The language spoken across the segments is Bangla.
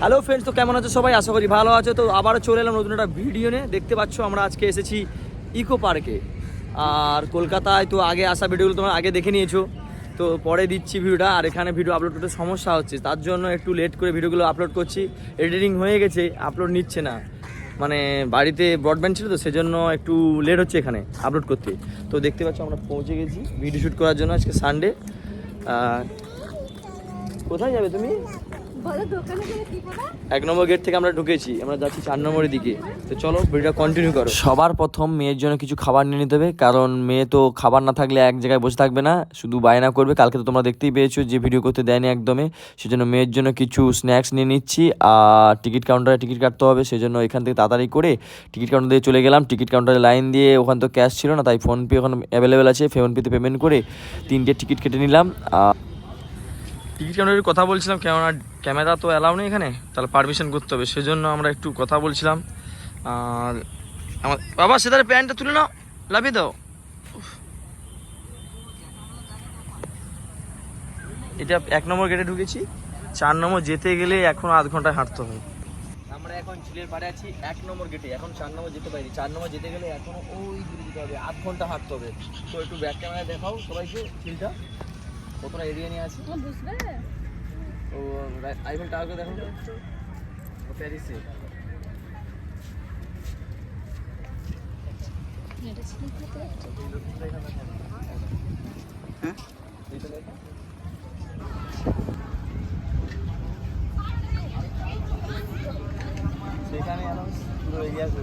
হ্যালো ফ্রেন্ডস তো কেমন আছো সবাই? আশা করি ভালো আছো। তো আবারও চলে এলাম নতুন একটা ভিডিও নিয়ে। দেখতে পাচ্ছ আমরা আজকে এসেছি ইকো পার্কে আর কলকাতায় তো আগে আসা ভিডিওগুলো তোমরা আগে দেখে নিয়েছো। তো পরে দিচ্ছি ভিডিওটা আর এখানে ভিডিও আপলোড করতে সমস্যা হচ্ছে। তার জন্য একটু লেট করে ভিডিওগুলো আপলোড করছি। এডিটিং হয়ে গেছে আপলোড নিচ্ছে না। মানে বাড়িতে ব্রডব্যান্ড ছিল তো, সেজন্য একটু লেট হচ্ছে এখানে আপলোড করতে। তো দেখতে পাচ্ছ আমরা পৌঁছে গেছি ভিডিও শ্যুট করার জন্য আজকে সানডে কোথায় যাবে তুমি? বলো দোকানে গেলে কি পাবা এক নম্বর গেট থেকে আমরা ঢুকেছি আমরা যাচ্ছি চার নম্বরের দিকে। তো চলো ভিডিওটা কন্টিনিউ করো। সবার প্রথম মেয়ের জন্য কিছু খাবার নিয়ে নিতে হবে কারণ মেয়ে তো খাবার না থাকলে এক জায়গায় বসে থাকবে না শুধু বায়না করবে। কালকে তো তোমরা দেখতেই পেয়েছ যে ভিডিও করতে দেয়নি একদমই সেজন্য মেয়ের জন্য কিছু স্ন্যাক্স নিয়ে নিচ্ছি আর টিকিট কাউন্টারে টিকিট কাটতে হবে। সেজন্য এখান থেকে তাড়াতাড়ি করে টিকিট কাউন্টার দিয়ে চলে গেলাম। টিকিট কাউন্টারে লাইন দিয়ে ওখান তো ক্যাশ ছিল না তাই ফোনপে ওখানে অ্যাভেলেবেল আছে। ফোনপেতে পেমেন্ট করে তিনটে টিকিট কেটে নিলাম আর টিকিট কাউন্টারের কথা বলছিলাম, কেননা ক্যামেরা তো অ্যালাউ নেই এখানে, তাহলে পারমিশন করতে হবে, সেজন্য আমরা একটু কথা বলছিলাম। আর আমার বাবা সেদারে প্যান্টটা তুলে নাও লাভিয়ে দাও। এটা এক নম্বর গেটে ঢুকেছি, চার নম্বর যেতে গেলে এখন আধ ঘন্টায় হাঁটতে হবে। আমরা এখন ঝিলের পাড়ে আছি, এক নম্বর গেটে এখন চার নম্বর যেতে পারি চার নম্বর যেতে গেলে এখনও ওই দূরে যেতে হবে, আধ ঘণ্টা হাঁটতে হবে। তো একটু ব্যাক ক্যামেরা দেখাও সবাইকে, ঝিলটা। কতটা এরিয়া নিয়ে আছে? বুঝবে ও আইফেল টাওয়ারকে দেখো। ও প্যারিসে হ্যাঁ? এইটা দেখো সেখানে পুরো এগিয়ে আসবে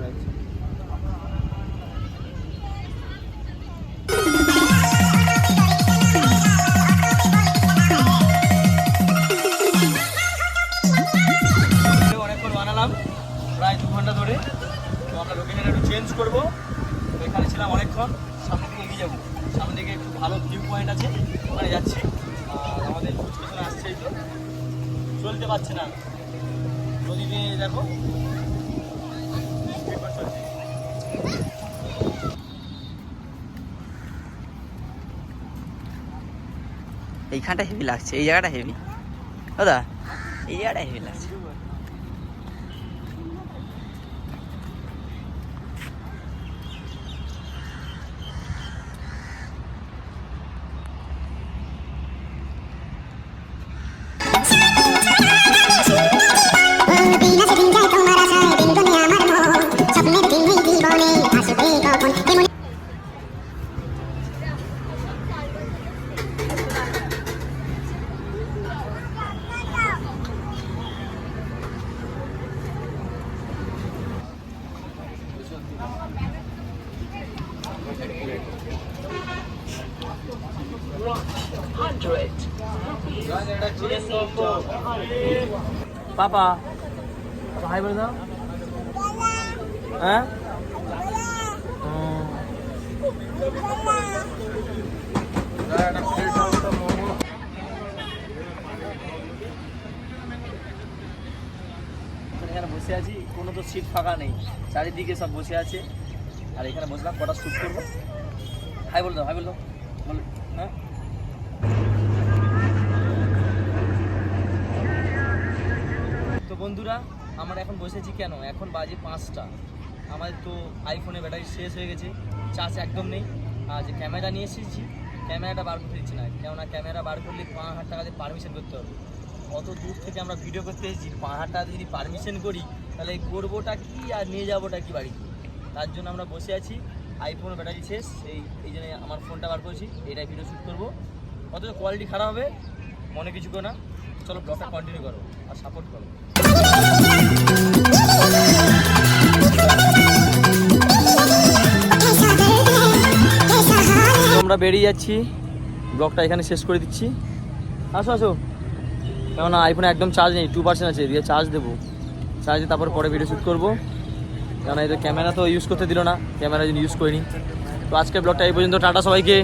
ছিলাম অনেকক্ষণ সামনে দিকে এগিয়ে যাব। সামনে দিকে একটু ভালো ভিউ পয়েন্ট আছে, ওখানে যাচ্ছি। আর আমাদের পেছনে আসছে এই তো। চলতে পারছে না। নদীতে দেখো। এইখানটা হেভি লাগছে, এই জায়গাটা হেভি দাদা, এই জায়গাটা হেভি লাগছে। হ্যাঁ এখানে বসে আছি, কোনো তো সিট ফাঁকা নেই। চারিদিকে সব বসে আছে। আর এখানে বসলাম, কটা শ্যুট করব? হাই বলে দাও হাই বলে তো বন্ধুরা, আমরা এখন বসেছি কেন? এখন বাজে পাঁচটা। আমাদের তো আইফোনে ব্যাটারি শেষ হয়ে গেছে। চার্জ একদম নেই। আর যে ক্যামেরা নিয়ে এসেছি, ক্যামেরাটা বার করতে দিচ্ছে না। কেননা ক্যামেরা বার করলে পাঁচ হাজার টাকা দিয়ে পারমিশন করতে হবে। অত দূর থেকে আমরা ভিডিও করতে এসেছি। পাঁচ হাজার টাকা যদি পারমিশন করি, তাহলে করবোটা কি আর নিয়ে যাবোটা কি বাড়ি তার জন্য আমরা বসে আছি। আইফোন ব্যাটারি শেষ, এই এই জন্য আমার ফোনটা বার করেছি, এটাই ভিডিও শ্যুট করব। অথচ কোয়ালিটি খারাপ হবে, মনে কিছু করো না। চলো ব্লগটা কন্টিনিউ করো, আর সাপোর্ট করো। আমরা বেরিয়ে যাচ্ছি ব্লগটা এখানে শেষ করে দিচ্ছি। আসো আসো। কেননা আইফোনে একদম চার্জ নেই টু পার্সেন্ট আছে, দিয়ে চার্জ দেবো। চার্জ দিয়ে তারপর পরে ভিডিও শ্যুট করব। এই তো ক্যামেরা তো ইউজ করতে দিল না, ক্যামেরা যদি ইউজ করিনি। তো আজকের ব্লগটা এই পর্যন্ত, টাটা সবাইকে।